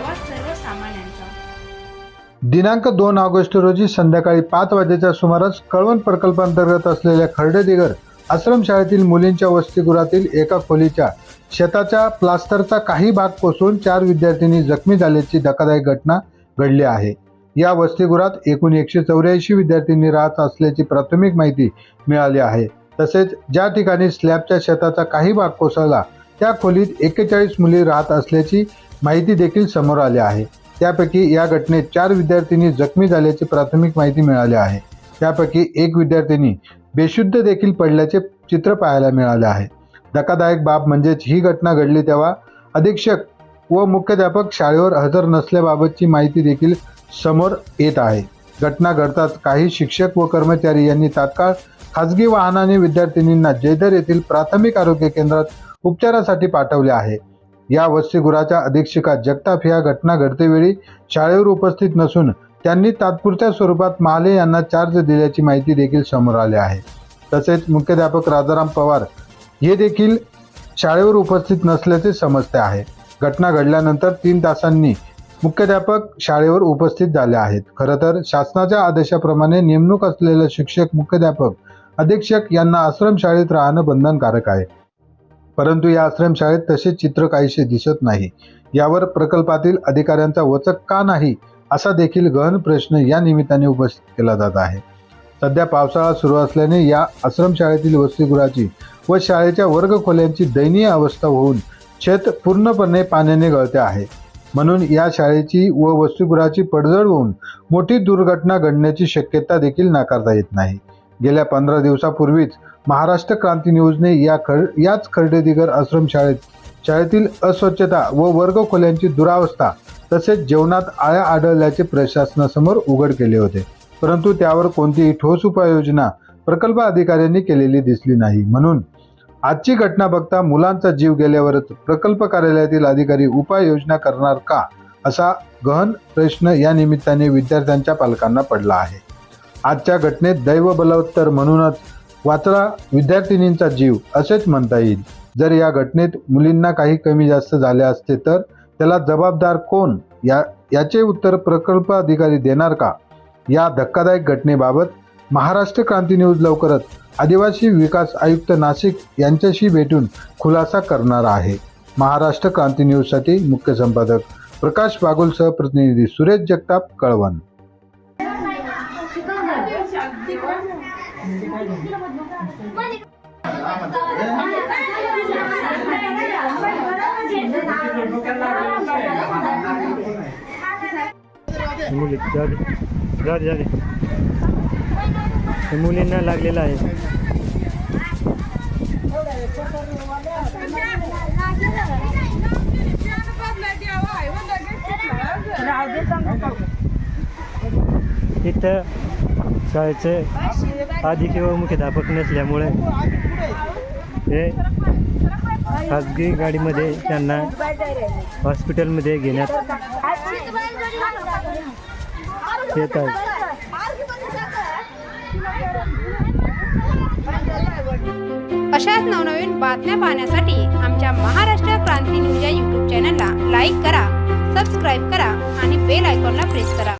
आवाज सर्वसामान्यांचा दिनांक दोन ऑगस्ट रोजी संध्याकाळी पाच वाजेच्या सुमारास कळवण प्रकल्पांतर्गत असलेल्या खर्डेदिगर आश्रमशाळेतील मुलींच्या वसतिगृहातील एका खोलीच्या शेताच्या प्लास्टरचा काही भाग कोसळून चार विद्यार्थिनी जखमी झाल्याची धक्कादायक घटना घडली आहे. या वसतिगृहात एकूण एकशे चौऱ्याऐंशी विद्यार्थ्यांनी राहत असल्याची प्राथमिक माहिती मिळाली आहे. तसेच ज्या ठिकाणी स्लॅबच्या शेताचा काही भाग कोसळला त्या खोलीत एक्केचाळीस मुली राहत असल्याची माहिती देखील समोर आली आहे. त्यापैकी या घटनेत चार विद्यार्थ्यांनी जखमी झाल्याची प्राथमिक माहिती मिळाली आहे. त्यापैकी एक विद्यार्थिनी बेशुद्ध देखील पडल्याचे चित्र पाहायला मिळाले आहे. धक्कादायक बाब म्हणजेच ही घटना घडली तेव्हा अधीक्षक व मुख्याध्यापक शाळेवर हजर नसल्याबाबतची माहिती देखील समोर येत आहे. घटना घडताच काही शिक्षक व कर्मचारी यांनी तात्काळ खासगी वाहनाने विद्यार्थिनींना जयदर येथील प्राथमिक आरोग्य केंद्रात उपचारासाठी पाठवले आहे. या वसतिगृहाच्या अधीक्षिका जगताप या घटना घडतेवेळी शाळेवर उपस्थित नसून त्यांनी तात्पुरत्या स्वरूपात महाले यांना चार्ज दिल्याची माहिती देखील समोर आली आहे. तसेच मुख्याध्यापक राजाराम पवार हे देखील शाळेवर उपस्थित नसल्याचे समजते आहे. घटना घडल्यानंतर तीन तासांनी मुख्याध्यापक शाळेवर उपस्थित झाले आहेत. खरं तर शासनाच्या आदेशाप्रमाणे नेमणूक असलेले शिक्षक मुख्याध्यापक अधीक्षक यांना आश्रमशाळेत राहणं बंधनकारक आहे. परंतु या आश्रमशाळेत तसे चित्र काहीसे दिसत नाही. यावर प्रकल्पातील अधिकाऱ्यांचा वचक का नाही असा देखील गहन प्रश्न या निमित्ताने उपस्थित केला जात आहे. सध्या पावसाळा सुरू असल्याने या आश्रमशाळेतील वसतिगृहाची व शाळेच्या वर्गखोल्यांची दयनीय अवस्था होऊन छत पूर्णपणे पाण्याने गळते आहे. म्हणून या शाळेची व वसतिगृहाची पडझड होऊन मोठी दुर्घटना घडण्याची शक्यता देखील नाकारता येत नाही. गेल्या पंधरा दिवसापूर्वीच महाराष्ट्र क्रांती न्यूजने या खर याच खर्डेदिगर आश्रमशाळेत शाळेतील अस्वच्छता व वर्गखोल्यांची दुरावस्था तसेच जेवणात आळ्या आढळल्याचे प्रशासनासमोर उघड केले होते. परंतु त्यावर कोणतीही ठोस उपाययोजना प्रकल्प अधिकाऱ्यांनी केलेली दिसली नाही. म्हणून आजची घटना बघता मुलांचा जीव गेल्यावरच प्रकल्प कार्यालयातील अधिकारी उपाययोजना करणार का असा गहन प्रश्न या निमित्ताने विद्यार्थ्यांच्या पालकांना पडला आहे. आजच्या घटनेत दैव बलवत्तर म्हणूनच वाचला विद्यार्थिनींचा जीव असेच म्हणता येईल. जर या घटनेत मुलींना काही कमी जास्त झाले असते तर त्याला जबाबदार कोण? या याचे उत्तर प्रकल्प अधिकारी देणार का? या धक्कादायक घटनेबाबत महाराष्ट्र क्रांती न्यूज लवकरच आदिवासी विकास आयुक्त नाशिक यांच्याशी भेटून खुलासा करणार आहे. महाराष्ट्र क्रांती न्यूजसाठी मुख्य संपादक प्रकाश बागुलसह प्रतिनिधी सुरेश जगताप कळवण. मुली जाऊ दे जाऊ दे जाऊ दे हे मुलींना लागलेलं आहे इथं शाळेचे आधी किंवा मुख्याध्यापक नसल्यामुळे हे खाजगी गाडीमध्ये त्यांना हॉस्पिटलमध्ये घेण्यात येत आहे. अशाच नवनवीन बातम्या पाहण्यासाठी आमच्या महाराष्ट्र क्रांती न्यूज या यूट्यूब चॅनलला लाईक करा सबस्क्राईब करा आणि बेल आयकॉनला प्रेस करा.